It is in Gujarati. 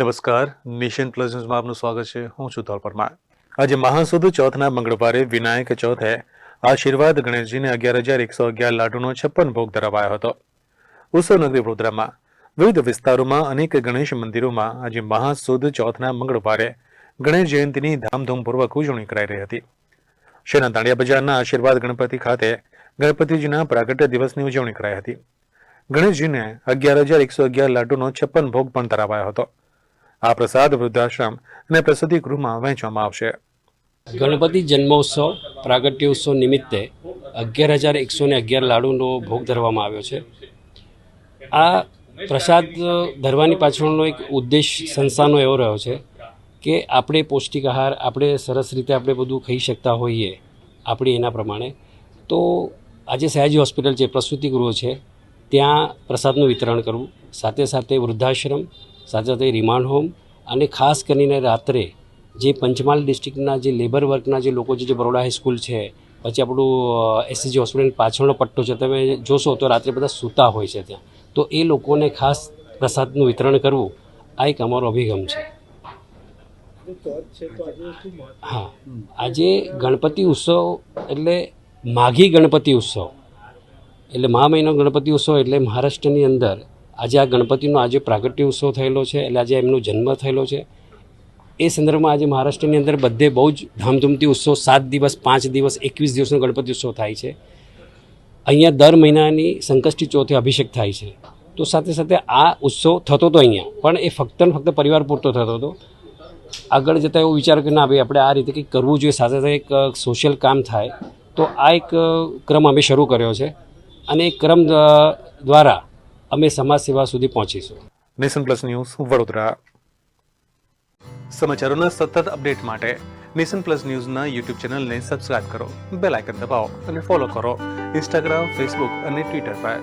નમસ્કાર. મિશન પ્લસ ન્યૂઝમાં આપનું સ્વાગત છે. હું છું ધોલ પરમાર. આજે મહાસુદ ચોથના મંગળવારે વિનાયક ચોથે આશીર્વાદ ગણેશજીને અગિયાર હજાર એકસો અગિયાર લાડુનો છપ્પન ભોગ ધરાવાયો હતો. ઉત્સવનગરી વડોદરામાં વિવિધ વિસ્તારોમાં અનેક ગણેશ મંદિરોમાં આજે મહાસુદ ચોથના મંગળવારે ગણેશ જયંતિની ધામધૂમપૂર્વક ઉજવણી કરાઈ રહી હતી. શહેરના દાંડિયા બજારના આશીર્વાદ ગણપતિ ખાતે ગણપતિજીના પ્રાગટ્ય દિવસની ઉજવણી કરાઈ હતી. ગણેશજીને અગિયાર હજાર એકસો અગિયાર લાડુનો છપ્પન ભોગ પણ ધરાવાયો હતો. આ પ્રસાદ વૃદ્ધાશ્રમ અને પ્રસૂતિ ગૃહમાં વહેંચવામાં આવશે. ગણપતિ જન્મોત્સવ, પ્રાગટ્યોત્સવ નિમિત્તે અગિયાર હજાર એકસો ને અગિયાર લાડુનો ભોગ ધરવામાં આવ્યો છે. આ પ્રસાદ ધરવાની પાછળનો એક ઉદ્દેશ સંસ્થાનો એવો રહ્યો છે કે આપણે પૌષ્ટિક આહાર, આપણે સરસ રીતે આપણે બધું ખાઈ શકતા હોઈએ આપણે એના પ્રમાણે. તો આજે સયાજી હોસ્પિટલ છે પ્રસૂતિ ગૃહ છે, ત્યાં પ્રસાદનું વિતરણ કરવું, સાથે સાથે વૃદ્ધાશ્રમ સાથે રિમાન્ડ હોમ અને ખાસ કરીને રાત્રે જે પંચમહાલ ડિસ્ટ્રિક્ટના જે લેબર વર્કના જે લોકો છે, જે બરોડા હાઈસ્કૂલ છે, પછી આપણું એસસીજી હોસ્પિટલ પાછળનો પટ્ટો છે, તમે જોશો તો રાત્રે બધા સૂતા હોય છે ત્યાં. તો એ લોકોને ખાસ પ્રસાદનું વિતરણ કરવું આ એક અમારો અભિગમ છે. હા. આજે ગણપતિ ઉત્સવ એટલે માઘી ગણપતિ ઉત્સવ. એટલે મહા મહિનો ગણપતિ ઉત્સવ એટલે મહારાષ્ટ્રની અંદર આજે આ ગણપતિનો આજે પ્રાગટ્ય ઉત્સવ થયેલો છે, એટલે આજે એમનો જન્મ થયેલો છે. એ સંદર્ભમાં આજે મહારાષ્ટ્રની અંદર બધે બહુ જ ધામધૂમથી ઉત્સવ, સાત દિવસ, પાંચ દિવસ, એકવીસ દિવસનો ગણપતિ ઉત્સવ થાય છે. અહીંયા દર મહિનાની સંકષ્ટી ચોથે અભિષેક થાય છે. તો સાથે સાથે આ ઉત્સવ થતો હતો અહીંયા, પણ એ ફક્ત ને ફક્ત પરિવાર પૂરતો થતો હતો. આગળ જતાં એવો વિચાર કે ના ભાઈ, આપણે આ રીતે કંઈક કરવું જોઈએ, સાથે સાથે એક સોશિયલ કામ થાય. તો આ એક ક્રમ અમે શરૂ કર્યો છે. અને એ ક્રમ દ્વારા અમે સમાજ સેવા સુધી પહોંચીશું. Nation plus news, Vadodara. સમાચારોના સતત અપડેટ માટે નેશન પ્લસ ન્યૂઝના યુટ્યુબ ચેનલને સબસ્ક્રાઇબ કરો, બેલ આઇકન દબાવો અને ફોલો કરો. ઇન્સ્ટાગ્રામ, ફેસબુક અને ટ્વિટર પર.